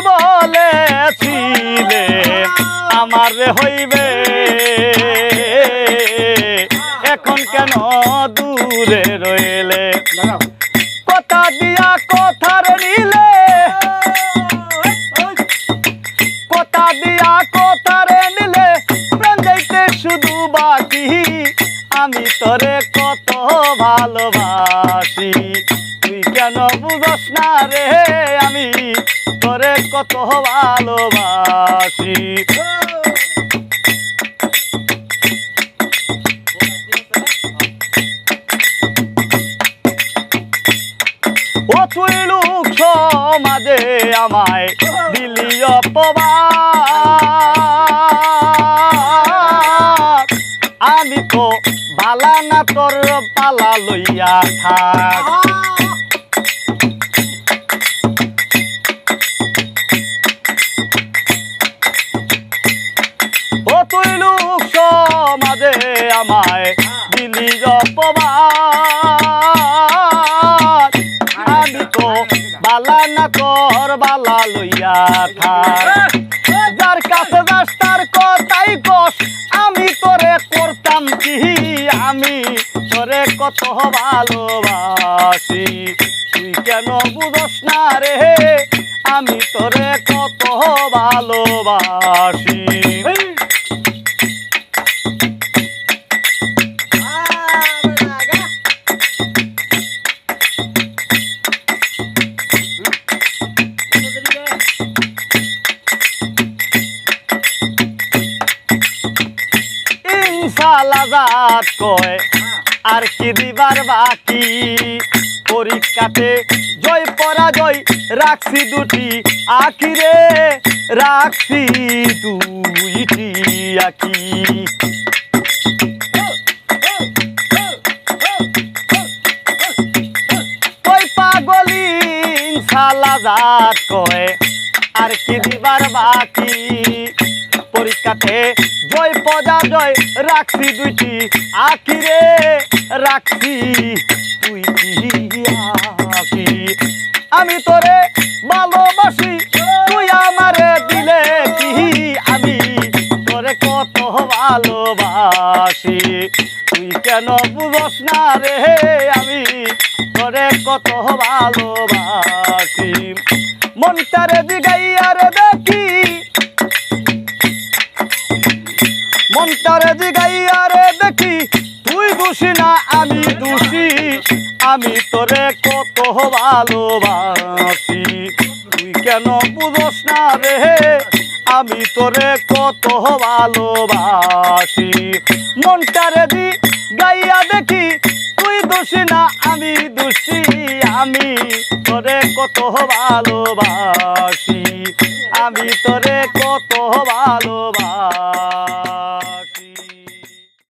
বলেছিলে, আমার হইবে। এখন কেন দূরে রইলে? কথা দিয়া কথার নিলে। কথা দিয়া কথারে নিলে যাইতে শুধু বাকি আমি তোরে কত ভালোবাসি। কেন বুঝস না রে? আমি তোরে কত ভালোবাসি। ও তুই লোক সমাজে আমায় দিলি অপবাদ। আমি তো বালা না তোর পালা লইয়া থাক। ও তুই লোক সমাজে আমায় দিলি অপবাদ। আমি তো বালা না তোর বালা লইয়া থাক। যার কাছে যাস তার কথাই কস, আমি তোরে করতাম কি? আমি তোরে কত ভালোবাসি। তুই কেন বুঝস না রে? আমি তোরে কত ভালোবাসি। ইনশালাজাত কয়, আর কি দিবার বাকি? পরীক্ষাতে জয়, পরাজয় রাখছি দুটি আখিরে, রাখছি দুইটি আখি। ওই পাগলি ইনশালাজাত কয়, আর কি দিবার বাকি? পরীক্ষাতে। জয় পজা জয় রাখছি দুইটি আখিরে, রাখছি দুইটি আখি। আমি তোরে ভালোবাসি, তুই আমারে দিলে কি? আমি তোরে কত ভালোবাসি। তুই কেন বুঝস না রে? আমি তোরে কত ভালোবাসি। মনটারে দিগাইয়ারে মনটারে জিগাইয়ারে দেখি, তুই দোষী না, আমি দোষী। আমি তোরে কত ভালোবাসি। তুই কেন বুঝস না রে? আমি তোরে কত ভালোবাসি। মনটারে দি গাইয়া দেখি, তুই দোষী না, আমি দোষী। আমি তোরে কত ভালোবাসি। আমি তোরে কত ভালোবাসি।